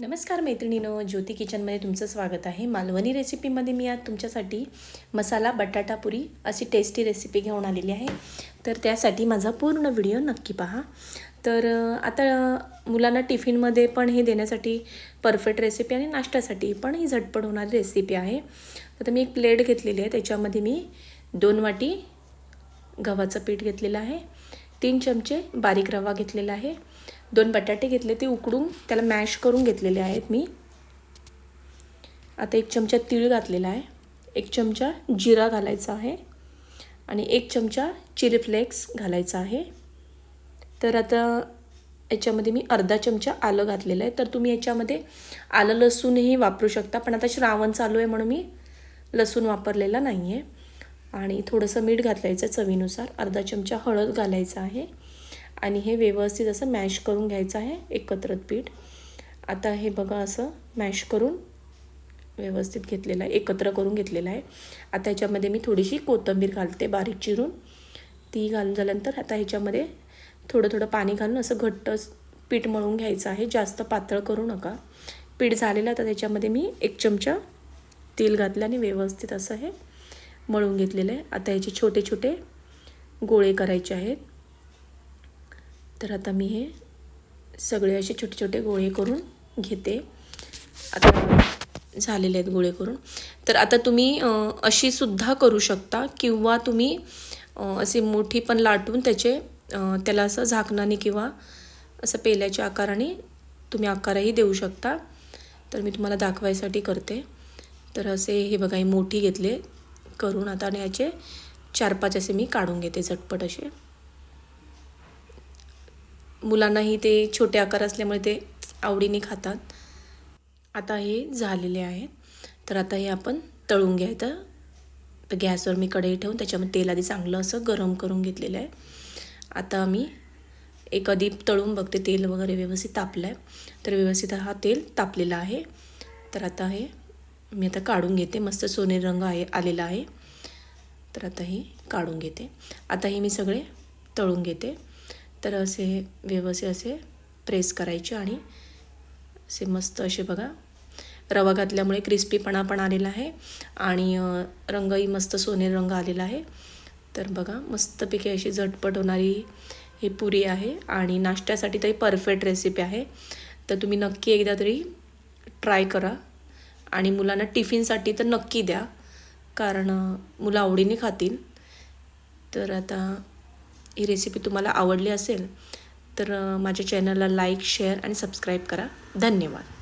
नमस्कार मैत्रिणीनो ज्योती किचनमध्ये तुमचं स्वागत आहे. मालवणी रेसिपीमध्ये मी आज तुमच्यासाठी मसाला बटाटा पुरी अशी टेस्टी रेसिपी घेऊन आलेली आहे. तर त्यासाठी माझा पूर्ण व्हिडिओ नक्की पहा. तर आता मुलांना टिफिनमध्ये पण हे देण्यासाठी परफेक्ट रेसिपी आणि नाश्त्यासाठी पण ही झटपट होणारी रेसिपी आहे. आता मी एक प्लेट घेतलेली आहे. त्याच्यामध्ये मी दोन वाटी गव्हाचं पीठ घेतलेलं आहे. तीन चमचे बारीक रवा घेतलेला आहे. दोन बटाटे घेतले ते उकडून त्याला मॅश करून घेतलेले आहेत मी. आता एक चमचा तीळ घातलेला आहे. एक चमचा जिरा घालायचा आहे. आणि एक चमचा चिली फ्लेक्स घालायचा आहे. तर आता याच्यामध्ये मी अर्धा चमचा आलं घातलेलं आहे. तर तुम्ही याच्यामध्ये आलं लसूणही वापरू शकता. पण आता श्रावण चालू आहे म्हणून मी लसूण वापरलेला नाही आहे आणि थोडंसं मीठ घातलायचं चवीनुसार. अर्धा चमचा हळद घालायचा आहे. आणि हे व्यवस्थित असं मॅश करून घ्यायचं आहे एकत्रित पीठ. आता हे बघा असं मॅश करून व्यवस्थित घेतलेलं आहे एकत्र करून घेतलेलं आहे. आता ह्याच्यामध्ये मी थोडीशी कोथिंबीर घालते बारीक चिरून. ती घालून झाल्यानंतर आता ह्याच्यामध्ये थोडं थोडं पाणी घालून असं घट्ट पीठ मळून घ्यायचं आहे जास्त पातळ करू नका. पीठ झालेलं तर त्याच्यामध्ये मी एक चमचा तेल घातलं आणि व्यवस्थित असं हे मळून घेतलेलं आहे. आता ह्याचे छोटे छोटे गोळे करायचे आहेत. तर आता मी हे सगळे असे छोटे छोटे गोळे करून घेते. आता झालेले आहेत गोळे करून. तर आता तुम्ही अशी सुद्धा करू शकता किंवा तुम्ही असे मोठी पण लाटून त्याचे त्याला असं झाकणाने किंवा असं पेल्याच्या आकाराने तुम्ही आकारही देऊ शकता. तर मी तुम्हाला दाखवायसाठी करते. तर असे हे बघा हे मोठी घेतले करून आता आणि याचे चार पाच असे मी काढून घेते झटपट असे. मुलांनाही ते छोटे आकार असल्यामुळे ते आवडीने खातात. आता हे झालेले आहे. तर आता हे आपण तळून घ्यायचं तर गॅसवर मी कढई ठेवून त्याच्यामध्ये तेल आधी चांगलं असं गरम करून घेतलेलं आहे. आता मी एक आधी तळून बघते. तेल वगैरे व्यवस्थित तापलं आहे तर व्यवस्थित हा तेल तापलेला आहे. तर आता हे मी आता काढून घेते. मस्त सोनेरी रंग आहे आलेला आहे. तर आता हे काढून घेते. आता हे मी सगळे तळून घेते. तर असे व्यवस्थित असे प्रेस करायचे आणि असे मस्त असे बघा रवा घातल्यामुळे क्रिस्पीपणा पण आलेला आहे आणि रंगही मस्त सोनेरी रंग आलेला आहे. तर बघा मस्तपैकी अशी झटपट होणारी ही पुरी आहे आणि नाश्त्यासाठी तरी परफेक्ट रेसिपी आहे. तर तुम्ही नक्की एकदा तरी ट्राय करा आणि मुलांना टिफिनसाठी तर नक्की द्या कारण मुलं आवडीने खातील. तर आता ही रेसिपी तुम्हाला आवडली असेल तर माझ्या चॅनलला लाईक शेअर आणि सबस्क्राईब करा. धन्यवाद.